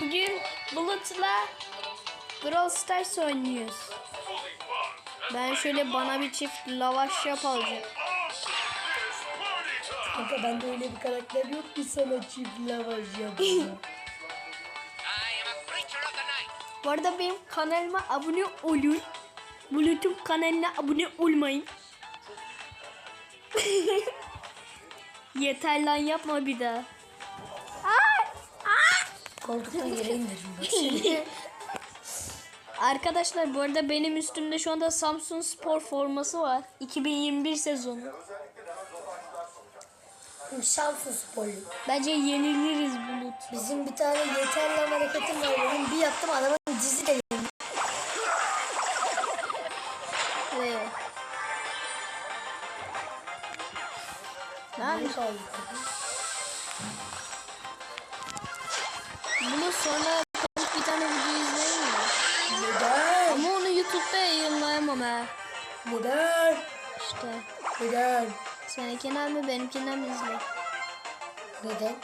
Bugün Bulut'la Brawl Stars oynuyoruz. Ben şöyle bana bir çift lavaş yap alacağım. Kanka bende öyle bir karakter yok ki sana çift lavaş night. Bu arada benim kanalıma abone olun. Bulut'un kanalına abone olmayın. Yeter lan yapma bir daha. Koltuktan yere seni. Arkadaşlar bu arada benim üstümde şu anda Samsun Spor forması var. 2021 sezonu. Samsun sporlu. Bence yeniliriz Bulut. Bizim bir tane yeterli hareketim var benim. Bir yaptım adamın dizi de. Lan Ne kaldı? Sonra bir tane video izleyin mi? Neden? Ama onu YouTube'da yayınlayamam ha. Neden? İşte Neden? seninkinden mi benimkinden mi izle? Neden?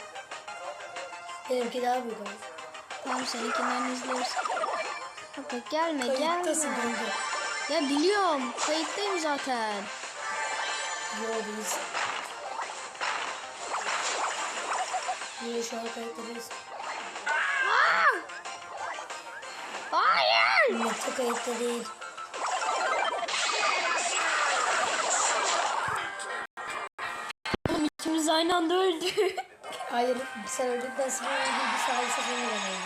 Benimki daha büyük oldu. Tamam seninkinden izleriz. Bak bak gelme Kayıttasın gelme. kanka. Ya biliyorum kayıttayım zaten. Yo değilsin. Niye şu an kayıttadayız? Hayır. Mete kayıtta değil. Oğlum ikimiz aynı anda öldük. Hayır sen öldükten sonra öldüm bir saniye ben öldüm.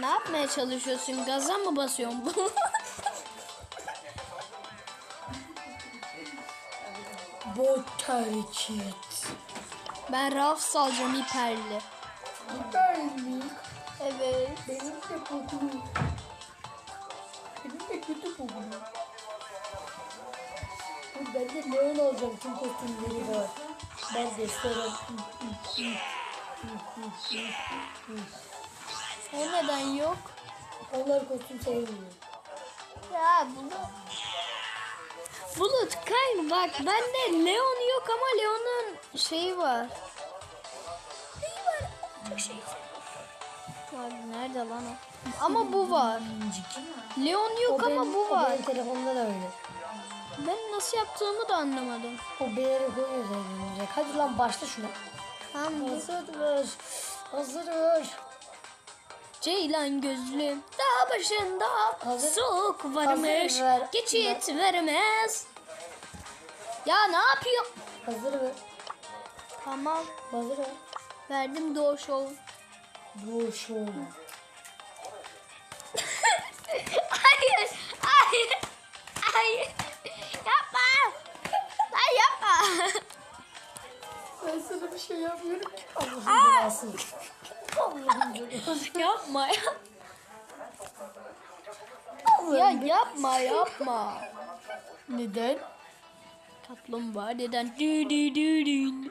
ne yapmaya çalışıyorsun? Gaza mı basıyorsun? Bot hareket. Ben raf salacağım hiperli. Gider mi? Evet. Benim de kokulu. Benim de kötü kokulu. Ben de leon alacağım tüm kostümleri var. Ben de sonra O neden yok? onlar kostüm sevmiyor. Ya Bulut. Bulut kanka bak bende Leon yok ama Leon'un şeyi var. Neyi var? Şey. Var nerede lan o? Ama bu var. Leon yok ama benim, bu o var. benim telefonda da öyle. Ben nasıl yaptığımı da anlamadım. O beğeni koyuyor zaten. Hadi lan başla şuna. Tamam bu. Hazırdır. Hazırdır. Ceylan gözlüm dağ başında Hazır- soğuk varmış hazır ver- geçit vermez. Ya ne yapıyor? Hazır mı? Tamam Hazır verdim doğu show. Bu şu. hayır hayır hayır yapma. Lan yapma. Ben sana bir şey yapmıyorum ki. Allah'ım belası. Allah'ım belası. yapma ya. Ya yapma yapma. Neden? Kaplumbağa neden? Dü dü dü dü.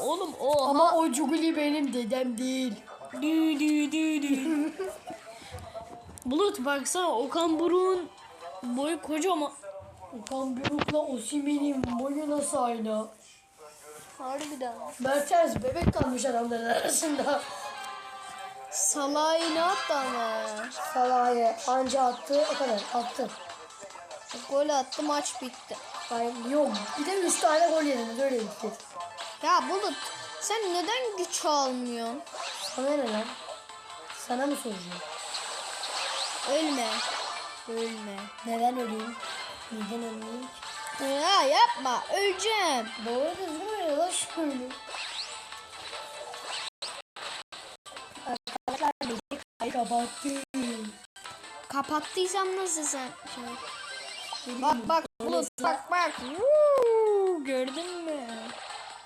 Oğlum oha. Ama o Cuguli benim dedem değil. Dü dü dü dü. Bulut baksana Okan Buruk'un boyu kocaman. Okan Buruk'la Osimhen'in boyu nasıl aynı? Harbiden. Mertens bebek kalmış adamların arasında. Salah'ı ne yaptı ama? Salah'ı anca attı o kadar attı. Gol attı maç bitti. Ay, yok bir de 3 tane gol yediniz öyle bitti. Ya Bulut sen neden güç almıyorsun? Sana ne lan? Sana mı soracağım? Ölme. Ölme. Neden öleyim? Neden öleyim? Ya yapma öleceğim. Doğru düzgün öyle lan şöyle. Arkadaşlar beni ay kapattı. Kapattıysam nasıl sen? Şey. Bak bak Bulut bak bak. Woo, gördün mü?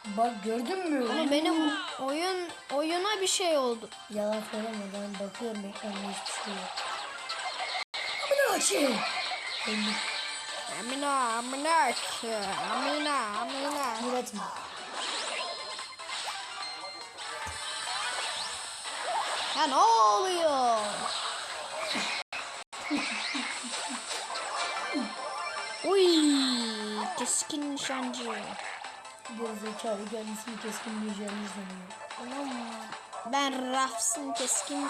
Bak gördün mü? Ama benim oyun oyuna bir şey oldu. Yalan söyleme ben bakıyorum ekranda hiçbir şey yok. Amına açayım. Amina amina amina amina. Murat'ım. Ya ne oluyor? Uy, keskin nişancı. Gerizekalı kendisini keskinleyeceğini sanıyor. Tamam mı? Ben Rafs'ın keskin...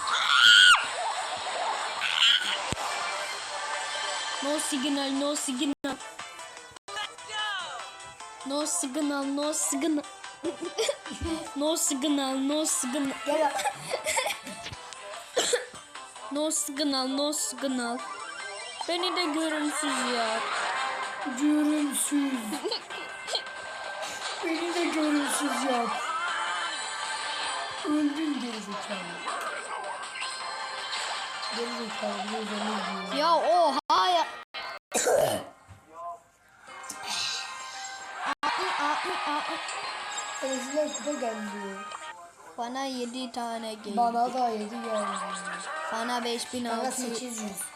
No signal, no signal. No signal, no signal. no signal, no signal. Gel No signal, no signal. Beni de görünsüz ya. Görünsüz. Beni de görünsüz yap. Öldün gerizekalı. Gerizekalı bir özelliği diyor. Ya oha ya. Ezgiler kupa geldi. Bana 7 tane geldi. Bana da yedi geldi. Bana Bana 5600.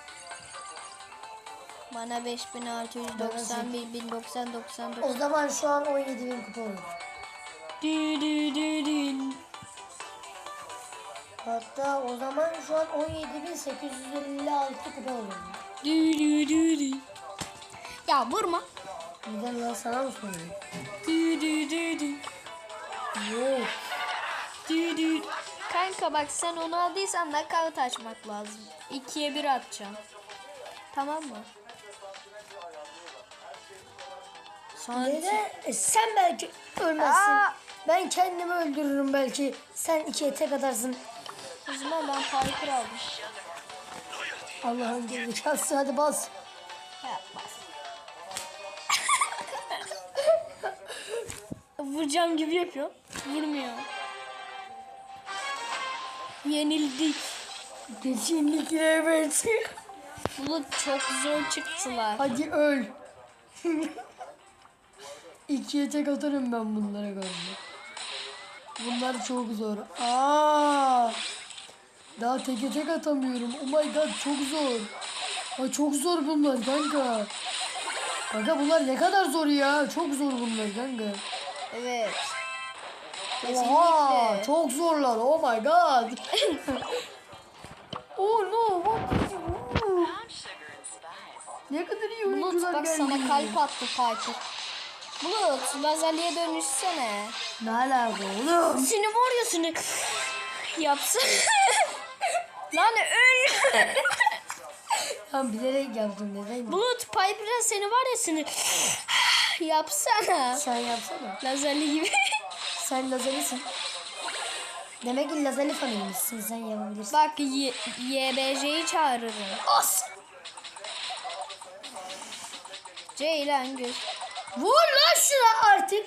800. Bana 5691 1090 99. O zaman şu an 17 bin kupa olur. Dü dü dü dü. Hatta o zaman şu an 17.856 kupa olur. Dü dü dü dü. Ya vurma. Neden lan sana mı soruyorum? Dü dü dü dü. Yok. Dü dü. Kanka bak sen onu aldıysan nakavt açmak lazım. İkiye bir atacağım. Tamam mı? Neden? E, sen belki ölmezsin. Aa! Ben kendimi öldürürüm belki. Sen ikiye tek atarsın. O zaman ben Piper aldım. Allah'ın gerizekalısı hadi bas. Ya bas. Vuracağım gibi yapıyor. Vurmuyor. Yenildik. Kesinlikle evet. Bulut çok zor çıktılar. Hadi öl. İkiye tek atarım ben bunlara karşı. Bunlar çok zor. Aa! Daha teke tek atamıyorum. Oh my god çok zor. Ay çok zor bunlar kanka. Kanka bunlar ne kadar zor ya. Çok zor bunlar kanka. Evet. Oha Kesinlikle. çok zorlar. Oh my god. oh no. What? Ne kadar iyi Bulut oyuncular bak geldi. sana kalp attı Piper. Bulut lazerliğe dönüşsene. Ne alaka oğlum? Seni var ya seni yapsın. Lan öl. Tam bilerek yaptım neden? Bulut Piper'a seni var ya seni yapsana. Sen yapsana. Lazerli gibi. Sen lazerisin. Demek ki lazerli fanıymışsın sen yapabilirsin. Bak YBJ'yi çağırırım. As! Ceylan göz. Vur lan şuna artık.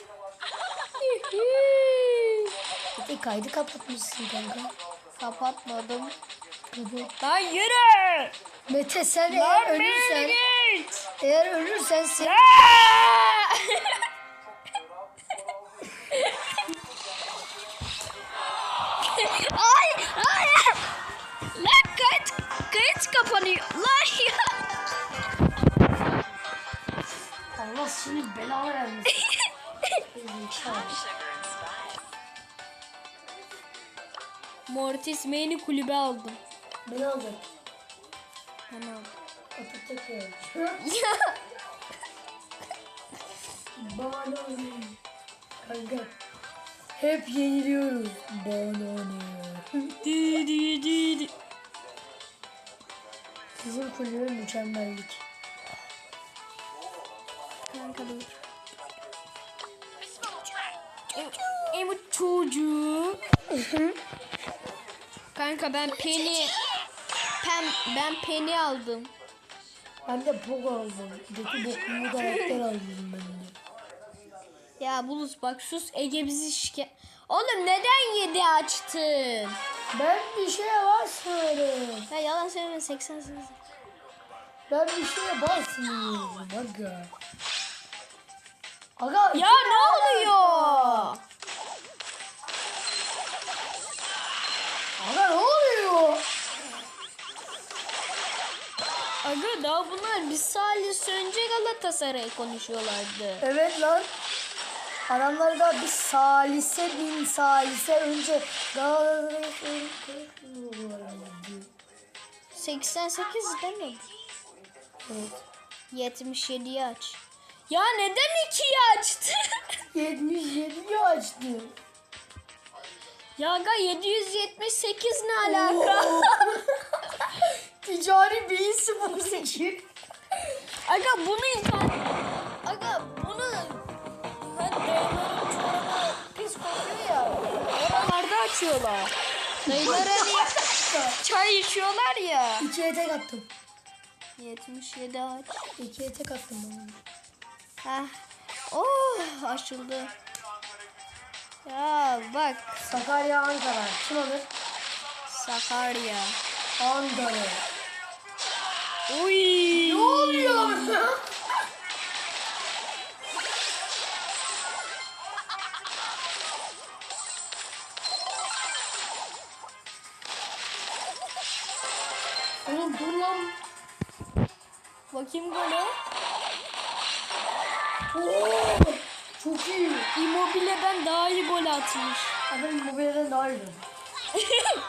Bir kaydı kapatmışsın kanka. Kapatmadım. Kapat. Lan yürü. Mete sen Lan eğer beni ölürsen, git. eğer ölürsen sen... Mortis Main'i kulübe aldım. Beni alacak. Ben aldım. Atatürk koymuş. Bana ne? Kanka. Hep yeniliyoruz. Bana ne? Di di di di. Sizin kulübe mükemmellik. Kanka dur. Emu çocuğu. Kanka ben Penny Pem, ben Penny aldım. Ben de Pogo aldım. Öteki boklumu karakter aldım ben de. Ya Bulut bak sus Ege bizi şike... Oğlum neden 7 açtın? Ben bir şeye basmıyorum. Ya yalan söyleme 88. Ben bir şeye basmıyorum. Aga. Aga. Ya ne oluyor? Aga ne oluyor? Aga daha bunlar bir salise önce Galatasaray konuşuyorlardı. Evet lan. Adamlar da bir salise bin salise önce Galatasaray'ı 88 değil mi? Evet. 77'yi aç. Ya neden 2'yi açtın? 77 çıktı. Ya aga 778 ne alaka? Ticari beyin sıfır seçim. Aga bunu internet... Aga bunu... Çorabı pis kokuyor ya. Oralarda açıyorlar. Dayılar hani çay içiyorlar ya. İkiye tek attım. 77 aç. İkiye tek attım ben Heh. Oh açıldı. Ya bak Sakarya Ankara. Kim alır? Sakarya. Ankara. Uy. Ne oluyor? Oğlum dur lan. Bakayım gole. Oo, çok iyi. Immobile'den daha iyi gol atmış. Adam mobilden daha iyi.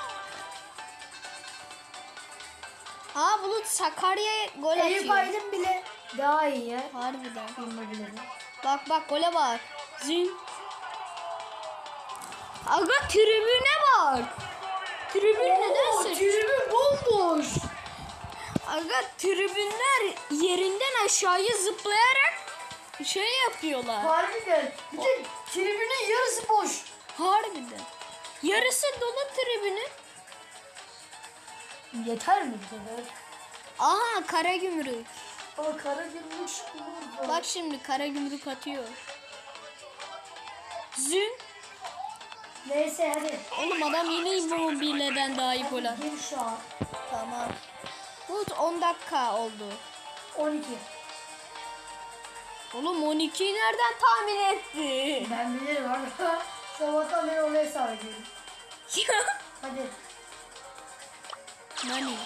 Aa Bulut Sakarya'ya gol Eyüp atıyor. Aydın bile daha iyi ya. Harbiden. Immobile'den. Bak bak gole bak. Zin. Aga tribüne bak. Tribün neden Oo, sırt? tribün bomboş. Aga tribünler yerinden aşağıya zıplayarak şey yapıyorlar. Harbiden. Bir de tribünün yarısı boş. Harbiden. Yarısı dolu tribünü. Yeter mi bu kadar? Aha kara gümrük. Ama kara gümrük. Bak şimdi kara gümrük atıyor. Zün. Neyse hadi. Oğlum adam yine Immobile'den daha iyi gol attı. Gir şu an. Tamam. Bulut 10 dakika oldu. 12. Oğlum 12'yi nereden tahmin etti? Ben bilirim abi. Sabahtan beri onu hesap ediyorum. Hadi. Nani?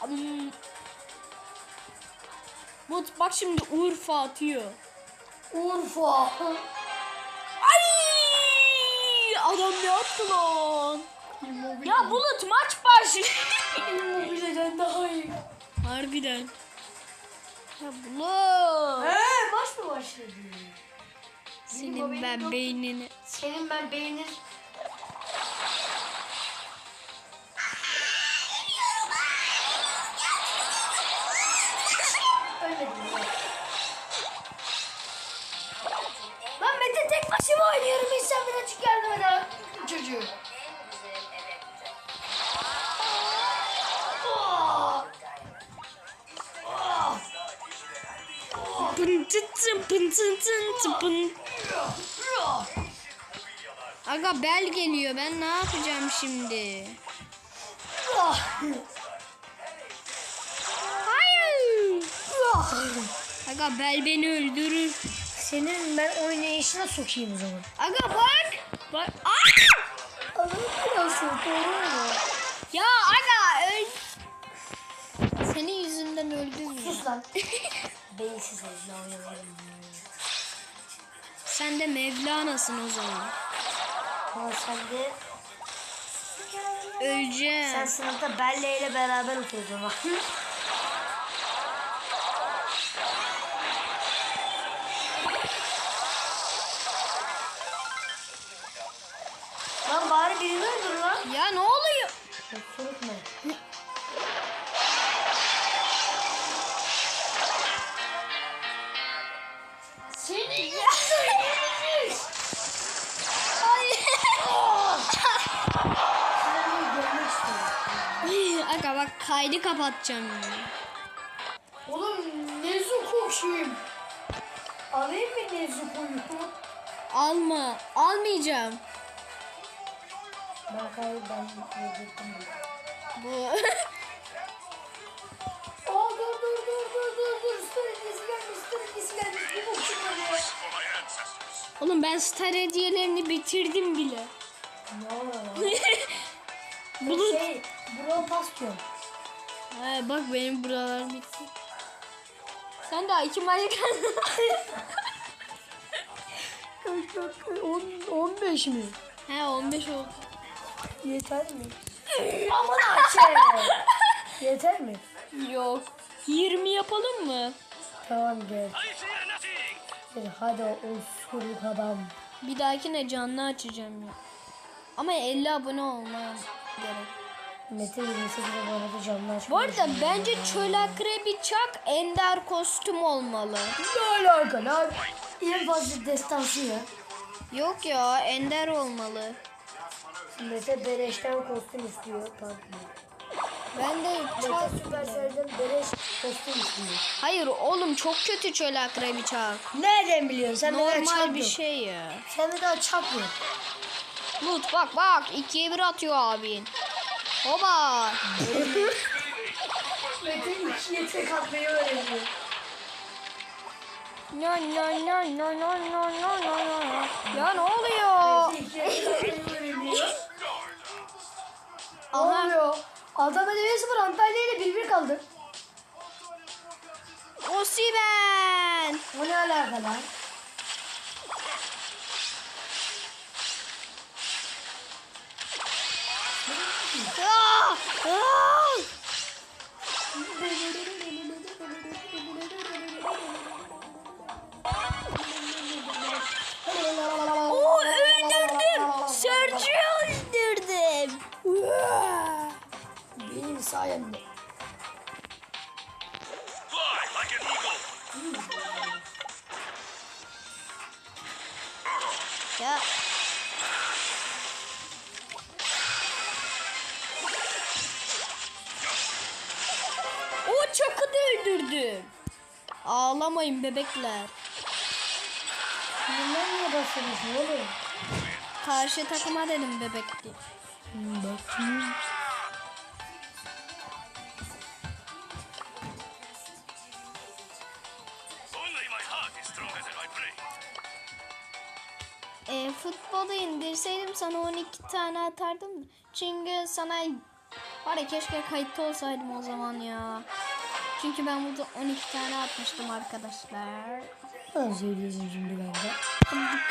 Hmm. Bulut bak şimdi Urfa atıyor. Urfa. Ay! Adam ne yaptı lan? Ya Bulut maç başlıyor. Immobile'den daha iyi. Harbiden. Bulut. Eee maç mı başladı? Senin ben beynini. Senin ben ya. Lan Mete tek başıma oynuyorum. İnsan bir açık yardım eder. Çocuğu. Aga bel geliyor. Ben ne yapacağım şimdi? Hayır. Aga bel beni öldürür. Senin ben oynayışına sokayım o zaman. Aga bak. Bak. Aa! Nasıl doğru mu? Ya aga öl. Senin yüzünden öldüm. Sus lan. Beyinsiz oynayalım. Sen de Mevlana'sın o zaman. De Öleceğim. sen sınıfta Belle ile beraber oturdun kaydı kapatacağım yani. Oğlum Nezuko kim? Alayım mı Nezuko'yu? Alma. Almayacağım. Ben kayıp ben yedirdim. Bu. Aa dur dur dur dur dur dur. Star gelmiş, Star gelmiş. Bir bok çıkmadı ya. Oğlum ben star hediyelerini bitirdim bile. Ne oluyor? Bulut. Şey, Brawl Pass diyorum. He bak benim buralar bitti. Sen daha iki maç Kaç dakika? 10, 15 mi? He 15 oldu. Yeter mi? Aman Ayşe. Yeter mi? Yok. 20 yapalım mı? Tamam gel. Gel hadi o suruk adam. Bir dahakine canlı açacağım ya. Ama 50 abone olmam gerek. Mete 28'de bu arada canlı açmış. Bu arada bence çöl akrebi çak ender kostüm olmalı. Ne alaka lan? En fazla destansı ya. Yok ya ender olmalı. Mete beleşten kostüm istiyor. Pardon. Ben de çok... Mete Supercell'den beleş kostüm istiyor. Hayır oğlum çok kötü çöl akrebi çak. Nereden biliyorsun? Sen Normal çap bir yok. şey ya. Sen de daha çap yok. Lut bak bak ikiye bir atıyor abin. Hoba. Mete ikiye tek atmayı öğreniyor. No no no no no no no no no. Ya ne oluyor? Aha. oluyor? Adana Demirspor Antalya ile 1-1 kaldı. Osiben. O ne alaka lan? sayemde. Ya. O çakı da öldürdüm. Ağlamayın bebekler. Neden yadasınız oğlum? Karşı takıma dedim bebek. Bakın. E, futbolu indirseydim sana 12 tane atardım. Çünkü sana var ya keşke kayıtta olsaydım o zaman ya. Çünkü ben burada 12 tane atmıştım arkadaşlar. Ben söylüyorsun şimdi kanka.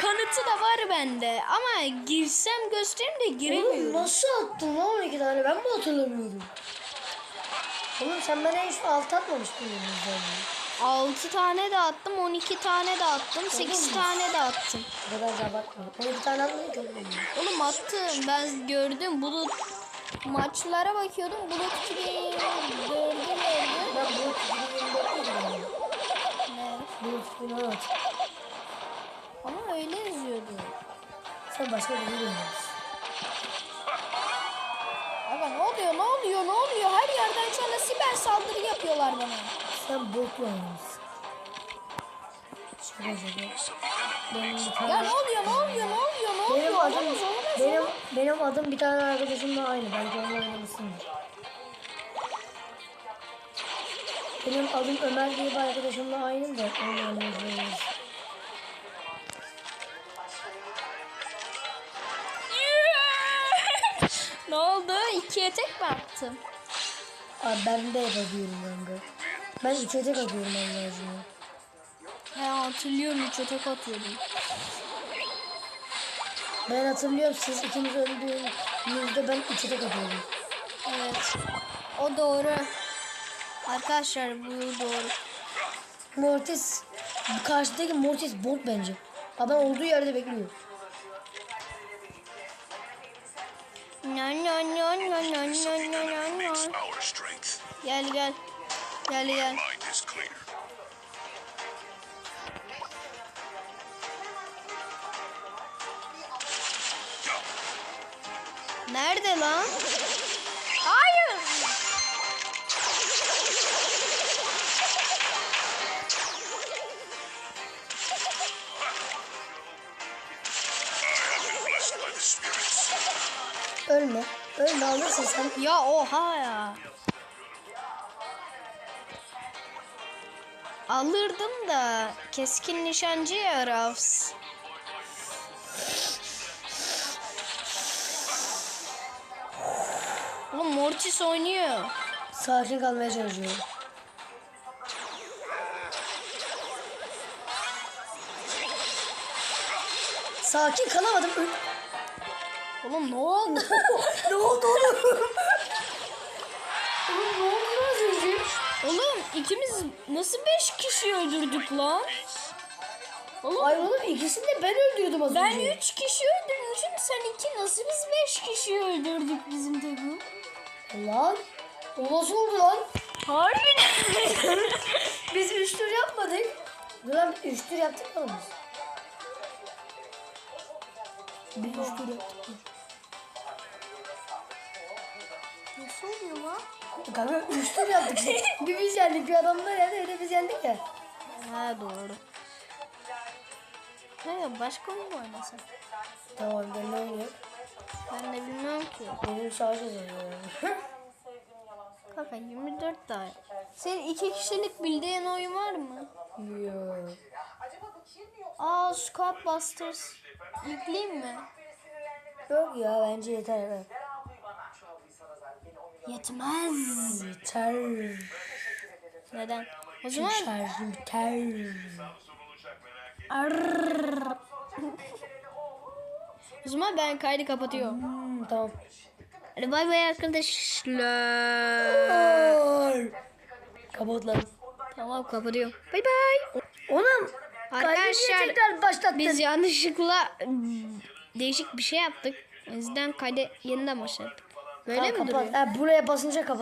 Kanıtı da var bende ama girsem göstereyim de Oğlum giremiyorum. nasıl attın lan 12 tane? Ben mi hatırlamıyorum? Oğlum sen bana hiç alt atmamıştın yanımızdan. 6 tane de attım, 12 tane de attım, 8 tane de attım. Bu kadar da abartma. 12 tane atmadın ki oğlum. Oğlum attım ben gördüm bulut maçlara bakıyordum bulut 2004'ü gördüm. Ben bu 2024 değilim. Ne? Bu 2016. Ama öyle yazıyordu. Sen başka bir şey. Aga ne oluyor ne oluyor ne oluyor her yerden sana siber saldırı yapıyorlar bana. Sen botla. Şaka şaka. Bir Ya ne oluyor ne oluyor ne oluyor ne oluyor? Benim adım, Olamaz, olamaz, benim, olamaz. benim adım bir tane arkadaşımla aynı. Belki onunla oynamışsındır. Benim adım Ömer diye bir arkadaşımla aynı da onunla oynamışsınız. ne oldu? İkiye tek mi attım? Abi ben de yapabiliyorum kanka. Ben içecek atıyorum ben lazım. He hatırlıyorum içecek atıyordum. Ben hatırlıyorum siz ikiniz öldüğünüzde ben içecek atıyordum. Evet. O doğru. Arkadaşlar bu doğru. Mortis. Karşıdaki Mortis bot bence. Adam olduğu yerde bekliyor. No no no no no no no no. Gel gel. Gel gel. Nerede lan? Hayır. Ölme. Ölme alırsın sen. Ya oha ya. Alırdım da keskin nişancı ya Rafs. Oğlum Mortis oynuyor. Sakin kalmaya çalışıyorum. Sakin kalamadım. Oğlum ne oldu? ne oldu oğlum Oğlum ikimiz nasıl beş kişi öldürdük lan? Oğlum Hayır oğlum ikisini de ben öldürdüm az ben önce. 3 kişi öldürmüşüm sen 2 nasıl biz 5 kişi öldürdük bizim takım? Lan o nasıl oldu lan? Harbiden. Biz üç tur yapmadık. Lan üç tur yaptık mı biz? Biz üç tur yaptık. mı? Nasıl oluyor lan? Kanka üç tur yaptık. bir biz yendik bir adamlar yani öyle biz yendik ya. Ha doğru. He başka mı oynasın? Tamam ben ne oynayayım? Ben de bilmiyorum ki. Benim savaş yazıyorum. Kanka 24 daha. Senin iki kişilik bildiğin oyun var mı? Yok. Aa Squad Busters. Yükleyeyim mi? Yok ya bence yeter. evet. Yetmez. Yeter. Neden? O Çünkü zaman şarjım biter. Arrrr. O zaman ben kaydı kapatıyorum. Hmm, tamam. Hadi bay bay arkadaşlar. Kapat lan. Tamam kapatıyorum. Bay bay. Oğlum. Arkadaşlar, tekrar başlattın. Biz yanlışlıkla değişik bir şey yaptık. O yüzden kaydı yeniden başlattık. Böyle mi kapat. duruyor? Ha, buraya basınca kapat.